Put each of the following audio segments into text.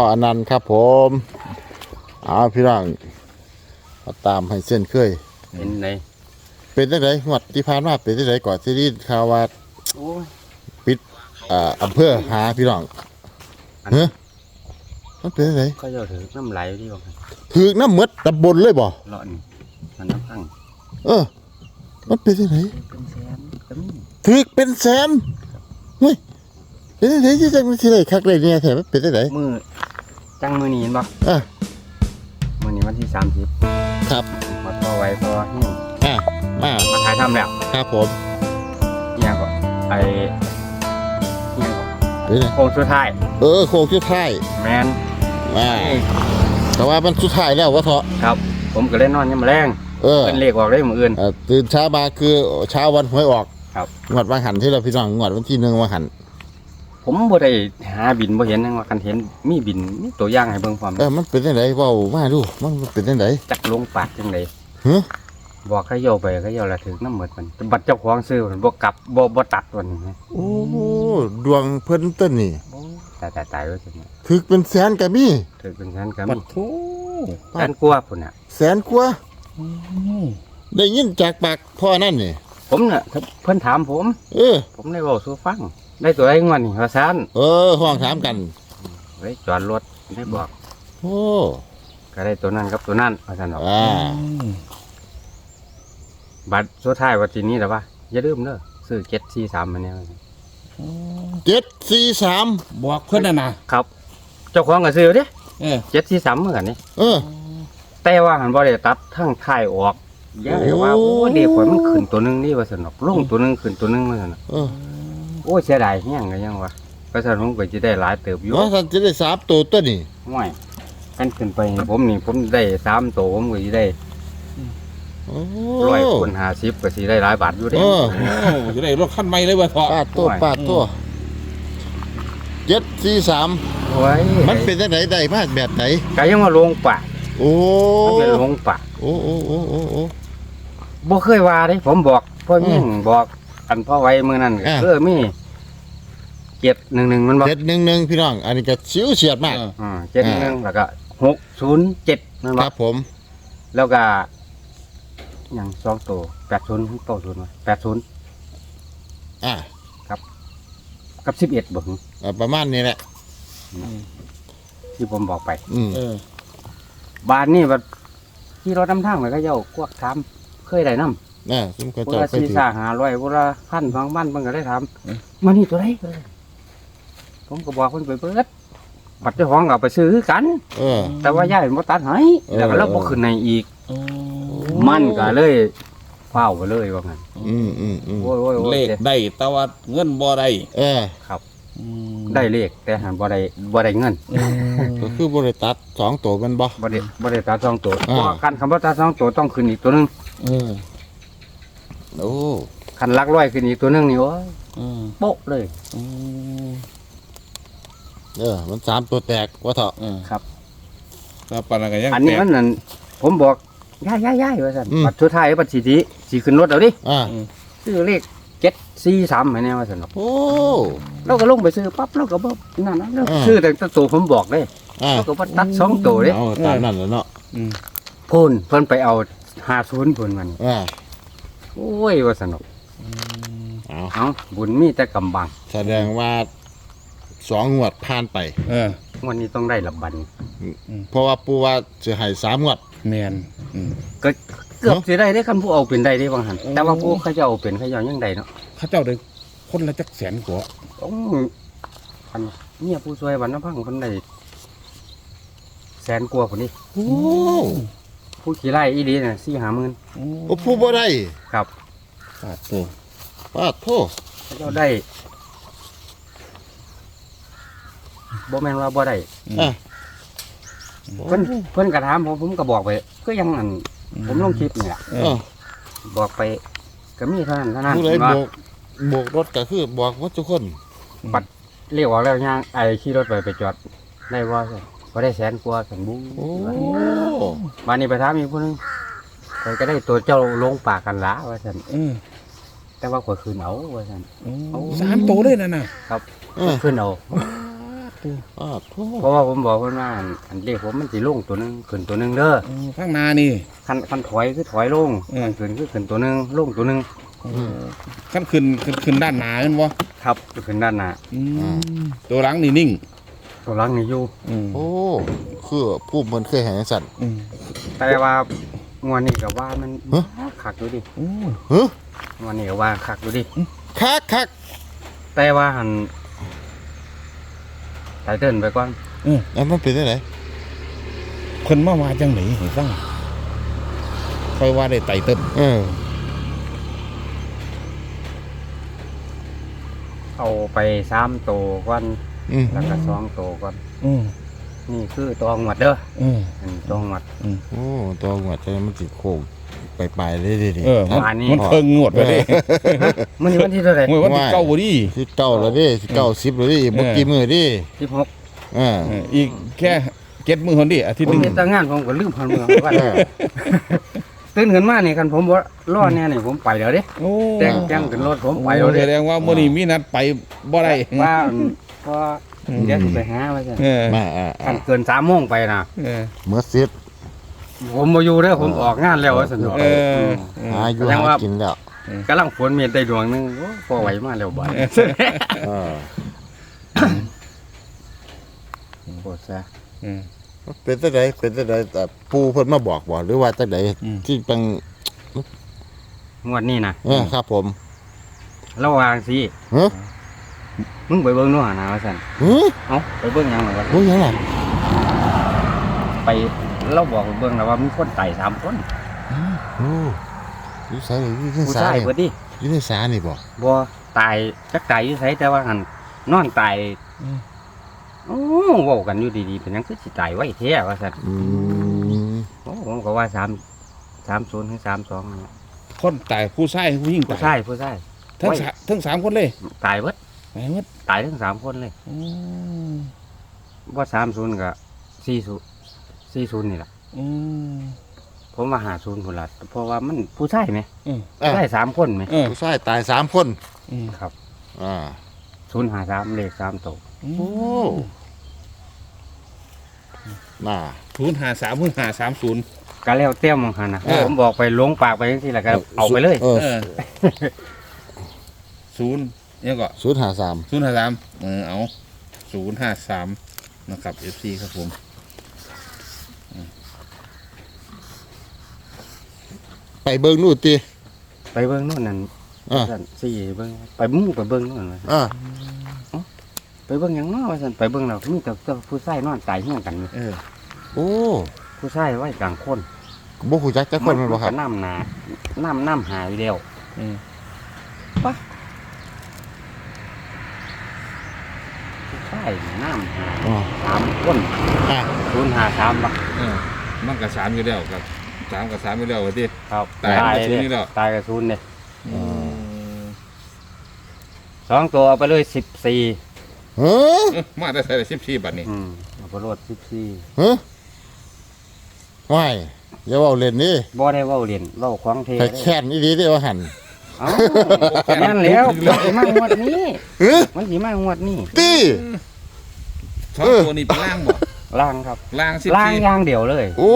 พ่ออนันต์ครับผมเอาพี่น้องมาตามให้เส้นเคย เป็นไงเป็นจังไดงวดที่ผ่านมาเป็นจังไดก่อนที่ได้ข่าวว่าโอ้ยปิดอ่าอำเภอหาพี่น้องเฮ้มันเป็นจังไดเขาจะถือน้ำไหลที่บอกถือน้ำหมดตำบลเลยบ่เลาะนี่มันน้ำพังเออ มันเป็นจังไดเป็นแสนก็มีถือเป็นแสนเฮ้ยเป็นจังไดที่จังมันสิได้คักได้เนี่ยแท้มันเป็นจังไดมือ จังมือนี้เห็นบ่อะมือนี้วันที่สามสิบครับมาต่อไว้ต่อนี่อะมามาถ่ายทำแล้วครับผมเนี่ยก็ไอเนี่ยก็เป็นไงโค้งสุดท้ายเออโค้งสุดท้ายแมนอ่าแต่ว่ามันสุดท้ายแล้ววะเถาะครับ ผมก็เล่นนอนยังมาแรงเออเป็นเลขออกได้มืออื่น เอ่อตื่นเช้ามาคือเช้าวันหวยออกครับ งวดวันหันที่เราพี่น้องงวดวันที่หนึ่งวันหัน ผมบ่ได้หาบินบ่เห็นยังว่ากันเห็นมีบินมีตัวอย่างให้เบิ่งความเออมันเป็นยังไงเว้ามาดูมันเป็นยังไงจักลงปากจังไดฮะบอกเขาโยาไปเขาโยาละถึงน้ำหมดมันบัตรเจ้าของซื้อมันบ่กลับบ่บ่ตัดวันนี้โอ้ดวงเพิ่นต้นนี่ตายตายตายไว้สิเนี่ยถึกเป็นแสนกับมีถือเป็นชั้นก็ปัมีดทูแสนกลัวพุ่นน่ะ แสนกว่า ได้ยินจากปากพ่อนั่นนี่ผมน่ะเพิ่นถามผม เออ ผมได้บอกสู่ฟัง ได้ตัวไอ้งวดนี่ว่าซั่นเออห้องถามกันได้จอดรถได้บอกโอ้ก็ได้ตัวนั้นกับตัวนั้นว่าซั่นดอกอ่าบัตรสุดท้ายว่าทีนี้แล้วว่าอย่าลืมเด้อซื้อ743มาแน่ว่าซั่นเจ็ดสี่สามบอกเพื่อนน่ะนะครับ เจ้าของก็ซื้อเด้เออ743เหมือนกันนี่เออ แต่ว่าหันบ่ได้ตัดทั้งท้ายออกอย่าเลยว่าโอ้โอ้เด็กข่อยมันขึ้นตัวหนึงนี่ว่าซั่นดอกลงตัวหนึงขึ้นตัวหนึงว่าซั่นดอกเออ โอ้เสียดายแห้งก็ยังวะก็สนุกก็จะได้หลายเติบอยู่ว่าท่านจะได้สามตัวต้นนี่ห่วยกันขึ้นไปนี่ผมนี่ผมได้สามตัวผมก็จะได้โอ้ร้อยคูณห้าสิบก็สิได้หลายบาทอยู่เด้เออโอ้จะได้รถขั้นใหม่เลยว่ะเถาะปาดตัวปาดตัวเจ็ดสี่สามโอ้ยมันเป็นจังไดได้มาแบบไหนก็ยังมาลงปากโอ้มันเป็นลงปากโอ้โอ้โอ้โอ้โอ้บ่เคยว่าเด้ผมบอกพ่อยิ่งบอก อันพ่อไว้มื้อนั้นก็อ่าคือมีเจ็ดหนึ่งหนึ่งมันบอกเจ็ดหนึ่งหนึ่งพี่น้อง อันนี้ก็ชิวเฉียดมากเอออ่าเจ็ดหนึ่งหนึ่งแล้วก็หกศูนย์เจ็ดมันคบอรักบผมแล้วก็อย่างสองตัวแปดศูนย์เก้าศูนย์แปดศูนย์อ่ากับสิบเอ็ดบ่เอ่อประมาณนี้แหละที่ผมบอกไป อืมเออบ้านนี่แบบที่รถน้ำทางไปก็เจ้ากวกทำเคยได้น้ำ น่าซึ่งเขาเวเจ้าลาไปสี่ถือสาหาร้อยเวลาพันสองพันมันก็ได้ทำมานี่ตัวไหนผมก็บอกคนไปเบิดบัตรเจ้าของก็เอาไปซื้อคือกัน เออ แต่ว่าย่ายมันตัดให้เออแล้วก็เราบ่ขึ้นในอีกโอ้มันก็เลยเฝ้าไปเลยว่างั้น อืมอืมอืมโอ้ยโอ้ยโอ้ยเลขได้แต่ว่าเงินบ่ได้เอออืมได้เลขแต่หันบ่ได้บ่ได้เงินอืมก็คือบริตัดสองตัวแมันบ่ บ่ได้บ่ได้ตัดสองตัวอ่า เพราะการคำว่าตัดสองตัวต้องขึ้นอีกตัวหนึง เออ โอ้คันลักร้อยขึ้นอีกตัวหนึงนี่โอ้ยเออโป๊ะเลยอืมเออมันสามตัวแตกว่าเถอะเออครับ แล้วปานนั้นก็ยังอันนี้แตก มันนั่นผมบอกย่ายย่ายย่ายว่าซั่นอืมบัตรสุดท้ายบัตรสิทธิสิขึ้นรถเอาดิอ่าซื้อเลขเจ็ดสี่สามให้แน่ว่าซั่นเนาะโอ้ เราก็ลงไปซื้อปั๊บเราก็บ่นั่นนะเราอ่า ซื้อแต่ตัวผมบอกเลยอ่าเราก็บ่ตัดสองตัวเด้เอาตามนั่นแหล้วเนาะอืมพุ่นเพิ่นไปเอา50พุ่นมันอ่า โอ้ยว่าซั่นเนาะเอาเอ้าบุญมีแต่กำบังแสดงว่าสองงวดผ่านไป เออ วันนี้ต้องได้ละบันเพราะว่าปูว่าจะให้สามงวด แมนอืม ก็เกือบสิได้ได้คันผู้เอาเป็นได้ได้บางหันโอ้แต่ว่าผู้เขาจะเอาเป็นเขาจะเอายังได้เนาะเข้าเจ้าได้คนละจักแสนกว่าต้องอันเนี่ยผู้ช่วยวันน้ำพังคนได้แสนกว่าคนนี้โอ้ ผู้ขี่ไล่อีดีน่ะสี่หาหมื่นโอ้โอ้ผู้บ่ได้ครับปาดตัวป้าโทษเขาเจ้าได้บ่แม่นว่าบ่ได้อะเพิ่นเพิ่นกระถามผมผมก็บอกไปก็ยังอันผมลงคลิปนี่แหละเอเอออบอกไปก็มีเท่านั้นเท่านั้นผู้ใดว่าโบกโบกรถก็คือบอกว่าทุกคน เรียกว่าแล้วย่างไอ้ขี่รถไปไปจอดได้ว่า ก็ได้แสนกว่าสันบูโอ้มานี่ไปถามอีกผู้หนึงข่อยก็ได้ตัวเจ้าลงปากกันละว่าสันเออแต่ว่าข่อยคืนเอาว่าสัน โอ้สามตัวเลยนั่นน่ะเออคืนเอาอ้าวโธ่เพราะว่าผมบอกเพิ่นว่าอันอันเลขผมมันสิลงตัวหนึงขึ้นตัวหนึงเด้ออืมข้างหน้านี่ คันคันถอยคือถอยลงเออ คันขึ้นคือขึ้นตัวหนึงลงตัวหนึงขั้นขึ้นขึ้นขึ้นด้านหน้ากันวะครับขึ้นด้านหน้าตัวหลังนี่นิ่ง ตัวหลังนี่อยู่ อืมโอ้ คือผู้มันเคยเห็นสั่นอืม แต่ว่างวดนี้ก็ว่ามันฮะ คักอยู่ดิโอ้เฮ้ยงวดนี้ก็ว่าคักอยู่ดิ คักคักแต่ว่าหันไตเติ้ลไปก่อนแล้วมันเป็นได้ไหนเพิ่นมาว่าจังไหนให้ฟังค่อยว่าได้ไต่เติมเออเอาไปสามโตวก่อน อืมแล้วก็สองโตวก่อนอืมนี่คือตัวงวดเด้ออืม อันตัวงวดโอ้ตัวหัวใจมันสิโค้งไปไปๆเลยดิดิ เออมันอันนี้ มันเพิ่งงวดไปเลยมันนี้วันที่เท่าไหร่เมื่อวันที่ว่า เก้าบ่ดี สิเก้าแล้วดิสิเก้าสิบแล้วดิเมื่อกี้มือดิสิบหกเออเอออีกแค่เจ็ดมือคนดิอาทิตย์ผหมนึงเฮ็ดแต่งานผมก็ลืมพันเมืองว่าเออ ตื่นขึ้นมานี่กันผมบ่รอดแน่นี่ผมไปแล้วเด้โอ้แต่งจังขึ้นรถผมไปไปแล้วแสเด้ดงว่ามื้อนี้มีนัดไปบ่ได้ว่า พอเดี๋ยวสิไปหาว่าซั่นเออมาอ่าคันเกิน3โมงไปน่ะเออเมื่อสิบผมบ่อยู่เด้อผมออกงานแล้วว่าซั่นเนาะเออ หาอยู่แสดงหาว่ากินแล้วกำลังฝนเมียได้ดวงหนึงโอ้พอไหวมาแล้วบ่เออโคตรซะเออ เป็นจังไดเป็นจังไดแต่ปูเพิ่นมาบอกบ่หรือว่าจังไดอืม ที่เป็นงวดนี้นะเออครับผมระหว่างสิเฮ้ย มึงไปเบิ่งนู่นหานะว่าซั่นเฮ้ยเอ้าไปเบิ่งหยังหรอวะโอ้ยยังไงไปเราบอกไปเบิ่งแล้วว่ามีคนตายสามคนโอ้อยูใส่อยู่ในผู้สาชายนี่เบิดดิอยู่ในสานี่บ่ บ่ตายจักตายอยู่ไสแต่ว่าหันนอนตายอืม โอ้เว้ากันอยู่ดีๆเป็นหยังคือสิตายไว้แท้ว่าซั่นอืมโอ้ผมก็ว่า3 30ถึง32นั่นแหละคนตายผู้ชายผู้หญิงผู้ตาชายยผู้ชายทั้งสามทั้งสามคนเลยตายเบิด ไปหมดตายทั้งสามคนเลยอืมบ่30ก็40 40นี่ล่ะอืม ผมว่า50พุ่นล่ะเพราะว่ามันผู้ชายไหมอืมอะผู้ชายสามคนไหมเออผู้ชายตายสามคนอืมครับอ่า053เลข3ตัวโอ้น่า ศูนย์ห้าสามศูนย์ห้าสามศูนย์ ก็แล้วเตี้ยมองหันนะเออ ผมบอกไปลงปากไปยังที่ละก็เอาไปเลย เออเออศูนย์ เนี่ยก็ศูนย์หาสามศูนย์ห้าสามเออเอาศูนย์ห้าสามนะครับ FC ครับผมไปเบิ่งนู่นติไปเบิ้งนู่นนั่นอ่าสั่นสี่เบิ้งไปมุ่งไปเบิ้งนู่นว่าซั่นอ่าไปเบิ้งหยังน้อว่าสั่นไปเบิ้งเรามีแต่แต่ผู้ชายนอนตายเฮี้ยงกันอยู่เออโอ้ผู้ชายไว้กลางคนบ่ฮู้จักจักคนแมันบ่ครับก็น้ำหนาน้ำน้ำหายเดียวอืมผู้ชาย น้ำหายอ๋อสามคนอะศูนย์หาสามบักเออมันกับสามอยู่แล้วกับสามกับสามอยู่แล้วว่าที่ ครับตายกับศูนย์เลยนี่แล้วตายกับศูนย์เนี่ยสองตัวเอาไปเลยสิบสี่เฮ้อเอ้อมาได้ใส่สิบสี่บัตรนี่อืมเอาไปโลดสิบสี่เฮ้อว้ายอย่าเว้าเล่นนี่บ่ได้เว้าเรียนเว้าควางเทใครแค้นอีหลีเด้อว่าหั่นเอ้านั่นแล้วมันสิมางวดนี้เฮ้อมันสิมางวดนี้ติ สองตัวนี้เป็นล่างบ่ล่างครับล่างสิบล่างสี่อย่างเดียวเลยโอ้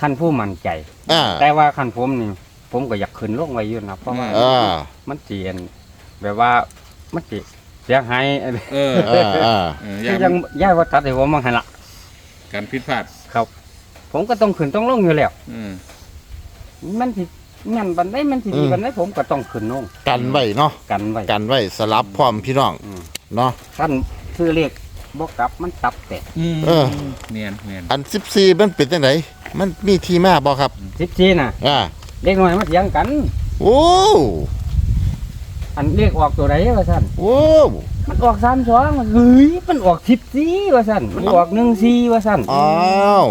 คันผู้มั่นใจ อ่าแต่ว่าคันผมนี่ผมก็อยากขึ้นลงไว้อยู่นะเพราะว่าอ่ามันเจียนแบบว่ามันสิเสียหายเอออ่าอ่าเออคืย่าอยังย้ายวัดตัดให้ผมมาให้ละการผิดพลาดครับ ผมก็ต้องขึ้นต้องลงอยู่แล้ว อืม มันสิแม่นบันไดมันสิดีบันไดผมก็ต้องขึ้นลงกันไว้เนาะกันไว้กันไว้สลับพร้อมพี่น้องอืมเนาะท่าน ซื้อเลขบ่กลับมันตับแตกเออเนียนเนียนอัน14มันเป็นจังไดมันมีที่มาบ่ครับ สิบสี่น่ะอ่า เล็กน้อยมาเถียงกัน โอ้อันเลขออกตัวใดว่าซั่นโอ้มันออกสามสองเฮ้ยมันออกสิบสี่ว่าซั่นมันออกหนึ่งสี่ว่าซั่นอ้าว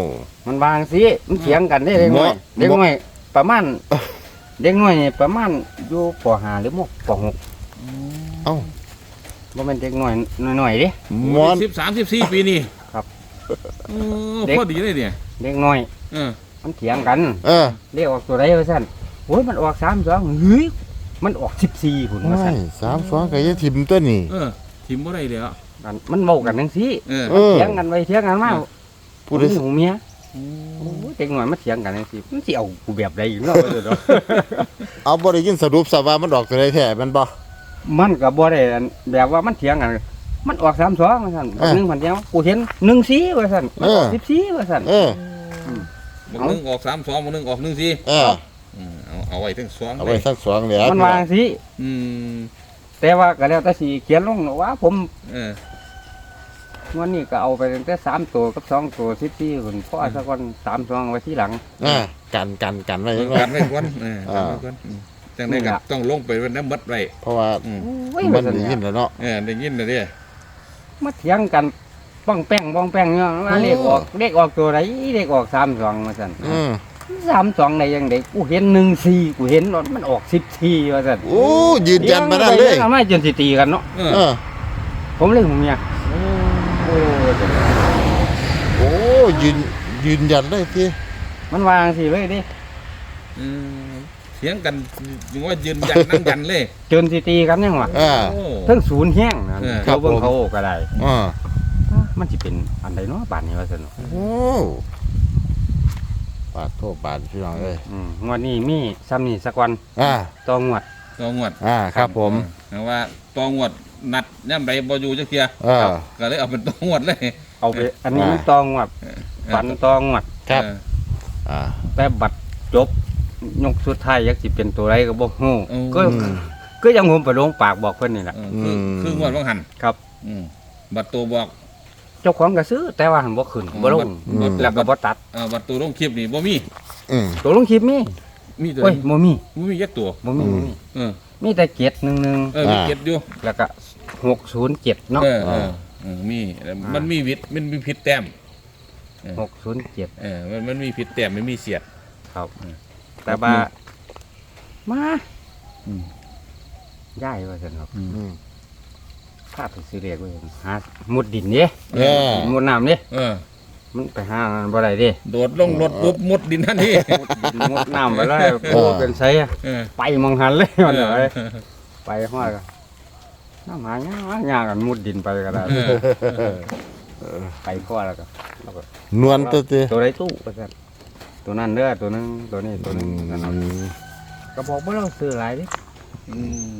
มันวางสิมันเถียงกันได้เด็กน้อยบ่เด็กน้อยประมาณเด็กน้อยนี่ประมาณอยู่ปห้าหรือมปหกเอ้า บ่แม่นเด็กน้อยน้อยๆเด้ มอน สิบสามสิบสี่ปีนี่ครับเออเด็ก พอดีเลยเนี่ยเด็กน้อย เออมันเถียงกันเออเลขออกตัวใดว่าซั่นโอ้ยมันออกสามสองเฮ้ยมันออกสิบสี่พุ่นว่าไม่ซั่นสามสองก็จะถิ่มตัวนี้เออทิมบ่ได้แล้วมมันมันเว้ากันจังซี่เออเออ เถียงกันไปเถียงกันมาผู้ใดผมหูเมียโอ้ยเด็กหน่อยมาเถียงกันจังซี่มันสิเอากูแบบใดอยู่เนาะเออเนาะเอาบ่ได้ยินสรุปซะว่ามันออกตัวใดแท้แมันบ่ มันก็บ่ได้อันแบบว่ามันเถียงกันมันออก32ว่าซั่นเออหนึ่งพันเดียวกูเห็น14ว่าซั่นมันออกเออ14ว่าซั่น เออบางนึงออกสามสองบางนึงออกหนึ่งสี่เอออืมเอาเอาไว้ทั้งสองเอาเลไว้ยสักสองเลยมันวาจังซี่อืมแต่ว่าก็แล้วแต่สิเขียนลงว่า ผมเออวันนี้ก็เอาไปตั้งแต่สามตัวกับสองตัวสิบสี่คนเพราะอาสักวันสามสองไว้ที่หลัง อ่ากันกันกันไว้ยังไง กันไว้ก่อนเออกันไว้ก่อนอืม จังได้นี่กับล่ะต้องลงไปวันนั้นมัดไว้เพราะว่าอืมโอ้ยมัมันนได้ยินแล้วเนาะ เออได้ยินเลยเด้มาเถียงกันป้องแป้งป้องแป้งเนี่ยว่าเลขออกเลขออกตัวไหนเลขออกสามสองมาสั่นอืมสามสองในยังไงกูเห็นหนึ่งสี่กูเห็นรถมันออกสิบสี่ว่าสั่นโอ้ยืนยันมาได้เลยทำไมจนสิตีกันเนาะเออเออ ผมเลยผมเนี่ยโอ้ยโอ้ยืนยืนยันเลยทีมันวางสิเลยดิ อืมเถียงกันยังว่ายืนยันนั่งยันเลยจนสิตีกันยังวะอ่า โอ้เทั้งศูนย์แห้งนะเออ เขาเบิ่งเขาก็ได้อ่ามันจะเป็นอันใดเนาะบานนี้ว่าสั่นเนาะโอ้ปาดโทษปาดพี่น้องเอ้ยอืมงวดนี้มีซ้ำนี่สักวันอ่าต่องวดตองวดอ่าครับผมแต่ว่าตองวดนัดย่ำใดบ่อยู่จักเทียอ่าก็เลยเอาเป็นตองวดเลยเอาไปอันนี้อ่ามันต่องวดฝันต่องวด ครับ เอออ่าแต่บัตรจบ ยกสุดท้ายยักสิเป็นตัวไรก็บ่ฮู้อืม ก็อืมก็ยังผมไปลงปากบอกเพิ่นนี่แหละเออคือม คืองวดว่างหันครับ อืมบัตรตัวบอกเจ้าของก็ซื้อแต่ว่าหันบ่ขึ้นบ่ลงอืมแล้วก็บ่ตัด เออบัตรตัวลงคลิปนี่บ่มีอืม ตัวลงคลิปมีมีตัวโอ้ยบ่มีบ่มียักตัวบ่มีอืม บ่มีเออมีแต่เจ็ดหนึ่งหนึ่งเออมีอ่า เก็ดอยู่แล้วก็607เนาะ เออเออเออมีมันมีวิทย์มันมีพิษแต้ม607เออมันมันมีพิษแต้มไม่มีเสียด ครับอืม แต่ว่ามาอืมย้ายว่าซั่นครับอืมพาไปซื้อเลขไว้หามุดดินเด้เออ มุดน้ำเด้เออ มันไปหาบ่ได้เด้โดดลงรถปุ๊บมุดดินทันทีมุดน้ำไปเลยโอ้เป็นไสอะเออไปมองหันเลยมันเลยเออไปห้อยกันน้ำหายากยากกันมุดดินไปก็ได้ไปข้อแล้วก็แล้วก็นวลตัวเตตัวไรตู้ก็สั่น ตัวนั้นเด้อตัวนึงตัวนี้ตัวนึงนั่นเอากระบอกว่าเราซื้อหลายดิอืม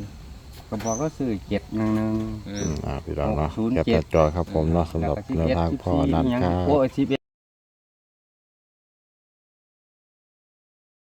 กระบอกก็ซื้อเจ็ดหนึ่งหนึ่งเออือมอ่าพี่น้องเนาะศูนย์แคปเจ็หดน้าจอครับผมเนาะสำหรับแล้วก็แนวทางสิบพ่อเอ็ดนัดสิบสี่ครับ โอ้ยสิบเอ็ด